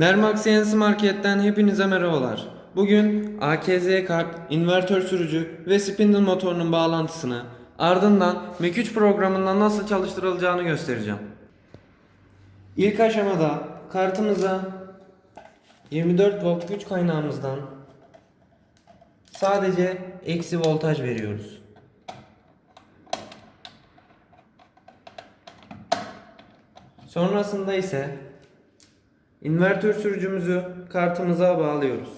Mermax CNC Market'ten hepinize merhabalar. Bugün AKZ kart, invertör sürücü ve spindle motorunun bağlantısını ardından Mac3 programından nasıl çalıştırılacağını göstereceğim. İlk aşamada kartımıza 24 volt güç kaynağımızdan sadece eksi voltaj veriyoruz. Sonrasında ise invertör sürücümüzü kartımıza bağlıyoruz.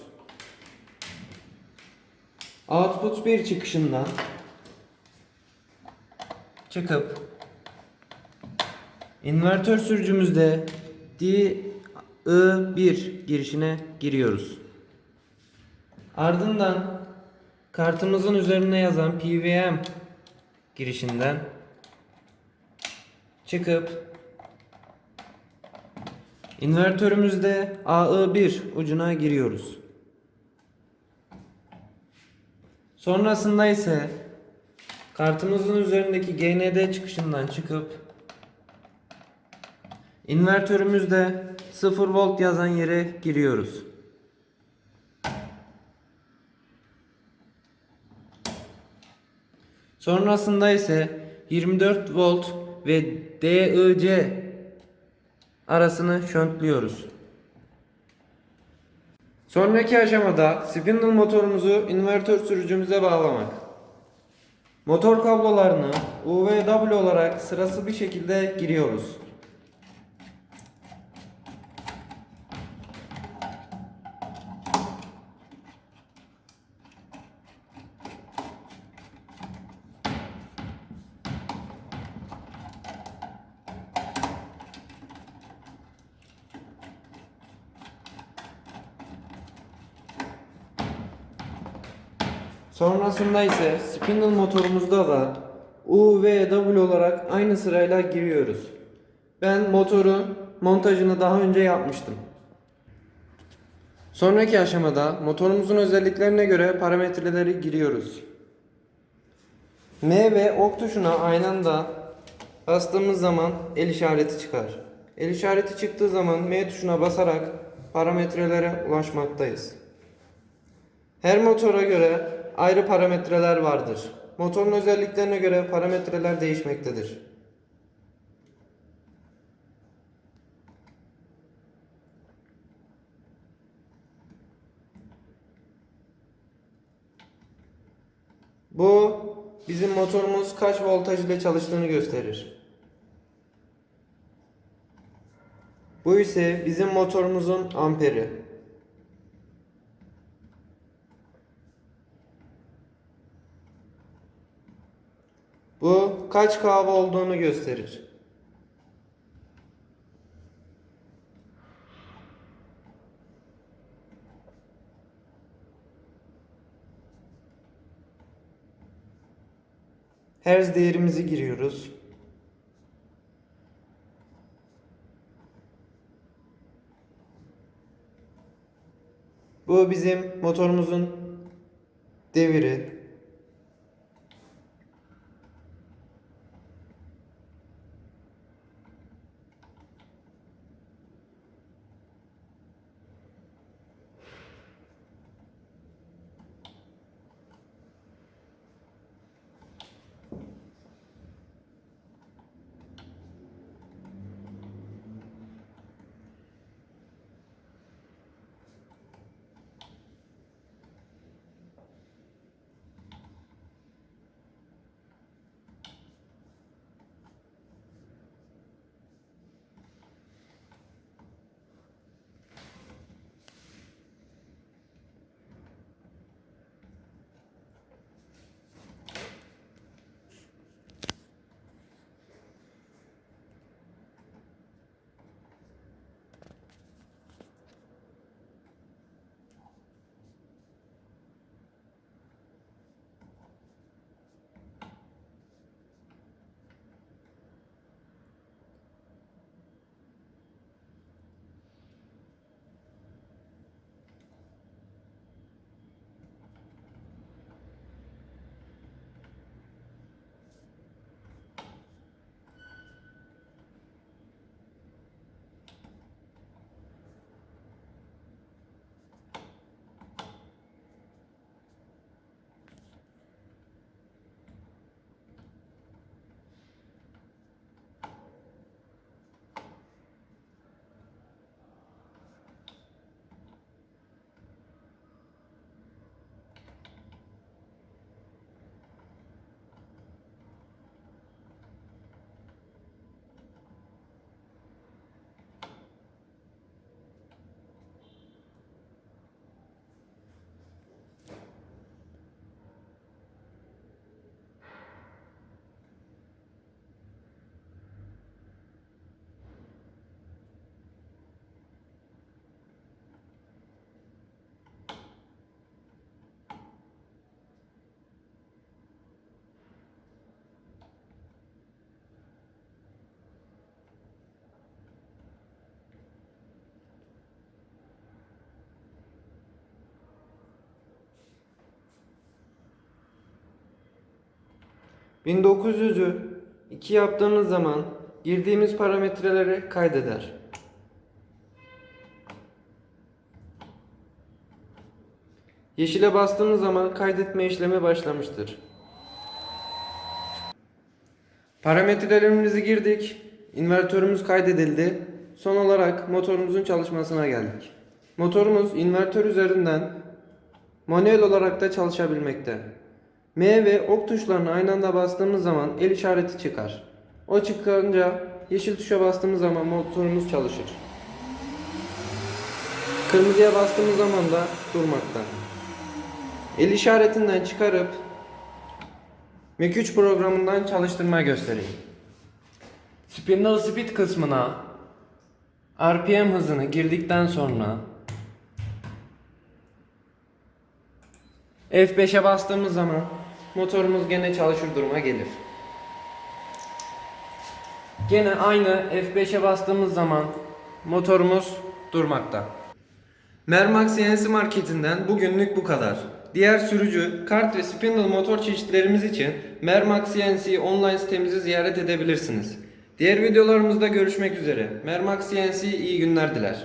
Output 1 çıkışından çıkıp invertör sürücümüzde DI1 girişine giriyoruz. Ardından kartımızın üzerine yazan PWM girişinden çıkıp İnvertörümüzde AI1 ucuna giriyoruz. Sonrasında ise kartımızın üzerindeki GND çıkışından çıkıp invertörümüzde 0 volt yazan yere giriyoruz. Sonrasında ise 24 volt ve DIC arasını şöntliyoruz. Sonraki aşamada spindle motorumuzu invertör sürücümüze bağlamak. Motor kablolarını U ve W olarak sırası bir şekilde giriyoruz. Sonrasında ise spindle motorumuzda da U ve W olarak aynı sırayla giriyoruz. Ben motorun montajını daha önce yapmıştım. Sonraki aşamada motorumuzun özelliklerine göre parametreleri giriyoruz. M ve ok tuşuna aynı anda bastığımız zaman el işareti çıkar. El işareti çıktığı zaman M tuşuna basarak parametrelere ulaşmaktayız. Her motora göre ayrı parametreler vardır. Motorun özelliklerine göre parametreler değişmektedir. Bu bizim motorumuz kaç voltaj ile çalıştığını gösterir. Bu ise bizim motorumuzun amperi. Bu kaç kahve olduğunu gösterir. Hertz değerimizi giriyoruz. Bu bizim motorumuzun deviri. 1900'ü 2 yaptığımız zaman girdiğimiz parametreleri kaydeder. Yeşile bastığımız zaman kaydetme işlemi başlamıştır. Parametrelerimizi girdik. İnvertörümüz kaydedildi. Son olarak motorumuzun çalışmasına geldik. Motorumuz invertör üzerinden manuel olarak da çalışabilmekte. M ve ok tuşlarını aynı anda bastığımız zaman el işareti çıkar. O çıkınca yeşil tuşa bastığımız zaman motorumuz çalışır. Kırmızıya bastığımız zaman da durmakta. El işaretinden çıkarıp Mac3 programından çalıştırma göstereyim. Spindle Speed kısmına RPM hızını girdikten sonra F5'e bastığımız zaman motorumuz gene çalışır duruma gelir. Gene aynı F5'e bastığımız zaman motorumuz durmakta. Mermax CNC marketinden bugünlük bu kadar. Diğer sürücü, kart ve spindle motor çeşitlerimiz için Mermax CNC online sitemizi ziyaret edebilirsiniz. Diğer videolarımızda görüşmek üzere. Mermax CNC iyi günler diler.